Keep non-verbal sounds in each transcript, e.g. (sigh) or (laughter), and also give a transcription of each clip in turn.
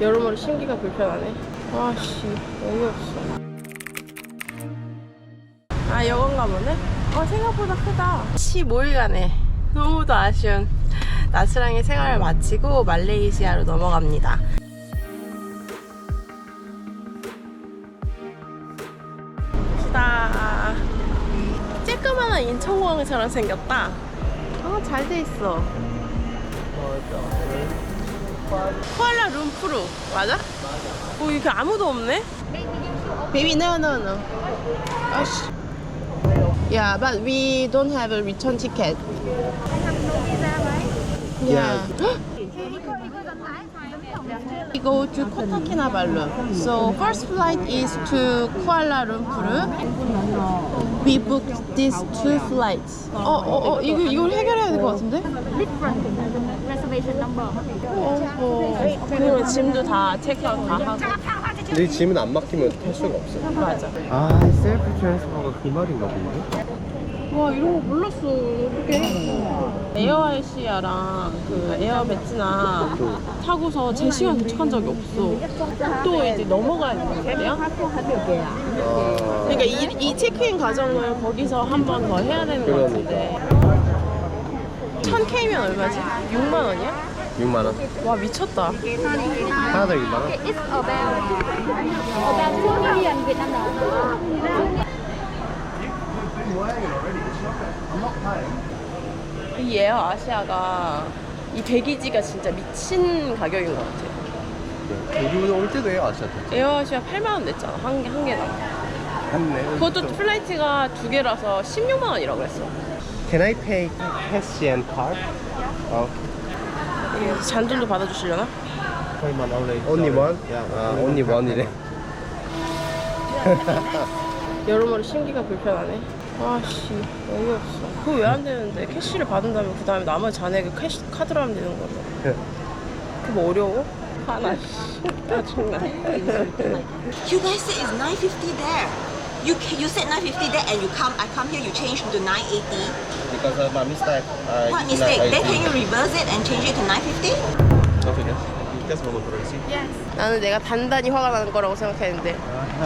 여러모로 신기가 불편하네. 아씨, 어이없어. 아, 이건가 보네? 어, 생각보다 크다. 15일간의 너무도 아쉬운 나스랑의 생활을 마치고 말레이시아로 넘어갑니다. 봅시다. 쬐끄만한 인천공항처럼 생겼다. 아, 잘 돼 있어. 쿠알라 룸푸르 맞아? 뭐 이렇게 아무도 없네? Baby no no no. 아씨. Yeah, but we don't have a return ticket. Yeah. We go to Kota Kinabalu. So first flight is to Kuala Lumpur. We booked these two flights. 어, 어, 어, 이거 이걸 해결해야 될 것 같은데? reservation number. 어, 어. 그리고 짐도 다 체크아웃 다 하고. 내 짐은 안 막히면 탈 수가 없어. 맞아. 아, 셀프 트랜스퍼가 그 말인가 본데? 와 이런 거 몰랐어 어떡해 에어아시아랑 그 에어 베트남 타고서 제 시간 도착한 적이 없어 또 이제 넘어가야 되는 거예요 그러니까 이, 이 체크인 과정을 거기서 한 번 더 해야 되는 거 같은데 1000K면 얼마지? 6만 원이야? 6만 원. 와 미쳤다 하나 더 2만원? It's about about two million Vietnam dollars. 이 에어 아시아가 이 배기지가 진짜 미친 가격인 것 같아 우리 올 때도 해요, 아시아 때. 에어 아시아 8만 원 냈잖아 한, 개- 한 개당 맞네. 그것도 플라이트가 두 개라서 16만 원이라고 그랬어. Can I pay cash and card? 어. 이게 잔돈도 받아주시려나? Only one? 아, only one이래. (laughs) 여러모로 신기가 불편하네. 아씨, 어이없어. 그거 왜 안 되는데? 캐시를 받은 다음에 그 다음에 나머지 잔액을 캐시 카드로 하면 되는 거죠. 그거 뭐 어려워? 하나 씨. 짜증나. You guys said it's 950 there. You ca- you said 950 there and you come I come here you change to 980. Because of my mistake. I What mistake? Then can you reverse it and change it to 950? That's what I'm 나는 내가 단단히 화가 나는 거라고 생각했는데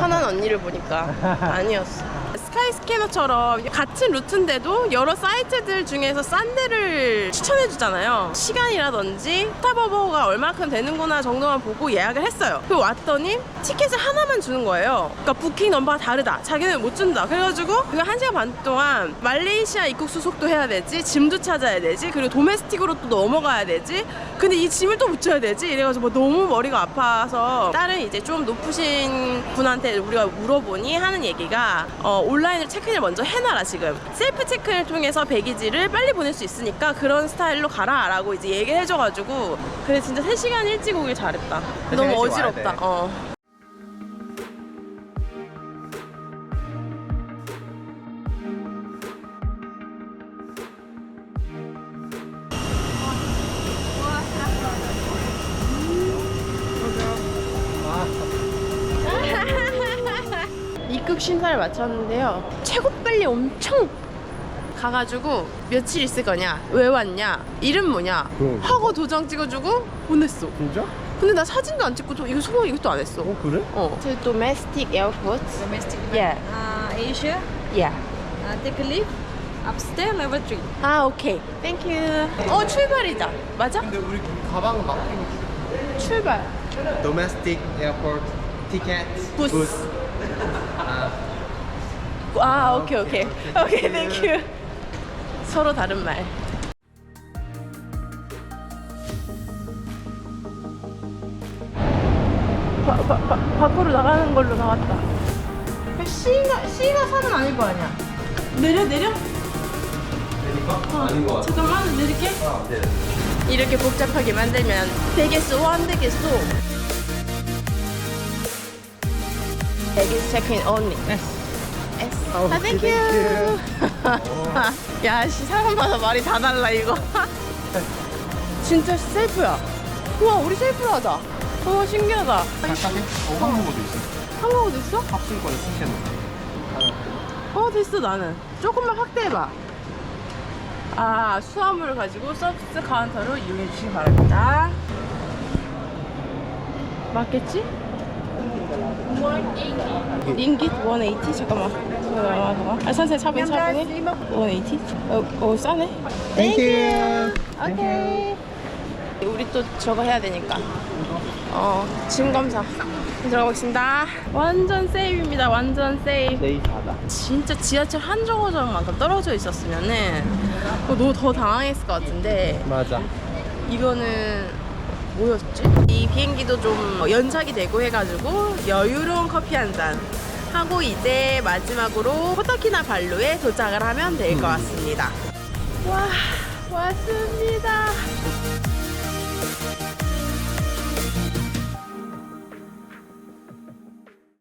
화난 언니를 보니까 아니었어. 스카이 스캐너처럼 같은 루트인데도 여러 사이트들 중에서 싼 데를 추천해 주잖아요. 시간이라든지 스타버버가 얼마큼 되는구나 정도만 보고 예약을 했어요. 그리고 왔더니 티켓을 하나만 주는 거예요. 그러니까 부킹 넘버가 다르다. 자기는 못 준다. 그래가지고 그한 시간 반 동안 말레이시아 입국 수속도 해야 되지, 짐도 찾아야 되지, 그리고 도메스틱으로 또 넘어가야 되지. 근데 이 짐을 또 붙여야 되지. 이래가지고 뭐 너무 머리가 아파서 다른 이제 좀 높으신 분한테 우리가 물어보니 하는 얘기가 어, 온라인으로 체크인을 먼저 해놔라 지금 셀프 체크인을 통해서 배기지를 빨리 보낼 수 있으니까 그런 스타일로 가라 라고 이제 얘기를 해줘가지고 그래 진짜 3시간 일찍 오길 잘했다 너무 어지럽다 돼. 어. 입국 심사를 마쳤는데요. 최고 빨리 엄청 가가지고 며칠 있을 거냐, 왜 왔냐, 이름 뭐냐 그럼. 하고 도장 찍어주고 보냈어. 진짜? 근데 나 사진도 안 찍고 또 이거 소개 이것도 안 했어. 어, 그래? 어. To domestic airport. domestic Yeah. uh, Asia. Yeah. Uh, take a lift upstairs level 3. 아 오케이. Thank you. 어 출발이다. 맞아? 근데 우리 가방 막히고 출발. Domestic airport tickets. 부스. 아 오케이 오케이. 오케이 땡큐. 서로 다른 말. 바, 바, 바, 밖으로 나가는 걸로 나왔다. C가 C가 3은 아닐 거 아니야. 내려 내려. 그러니까? 아닌 거 같아. 잠깐만 내릴게. 아, 네. 이렇게 복잡하게 만들면 되겠어 안 되겠어. Baggage check-in only. Yes. 아, thank you. (laughs) 야, 씨, 사람마다 말이 다 달라, 이거. (laughs) 진짜 셀프야. 우와, 우리 셀프로 하자. 어, 신기하다. 각각에 어, 한국어도 있어. 한국어도 있어? 합술권을 스캔. 어, 됐어, 나는. 조금만 확대해봐. 아 수화물을 가지고 서비스 카운터로 이용해 주시기 바랍니다. 맞겠지? 180. 180 잠깐만. 잠깐만 잠깐만. 아 선생 차분히 차분히. 180. 어, 어 싸네. You. 오케이. 우리 또 저거 해야 되니까. 어, 짐 검사. 들어가보겠습니다. 완전 세이브입니다. 완전 세이브. 네이사다. 진짜 지하철 한 정거장만큼 떨어져 있었으면은 어, 너무 더 당황했을 것 같은데 맞아. 이거는 뭐였지? 이 비행기도 좀 연착이 되고 해가지고 여유로운 커피 한 잔 하고 이제 마지막으로 호타키나 발루에 도착을 하면 될것 음. 같습니다. 와 왔습니다.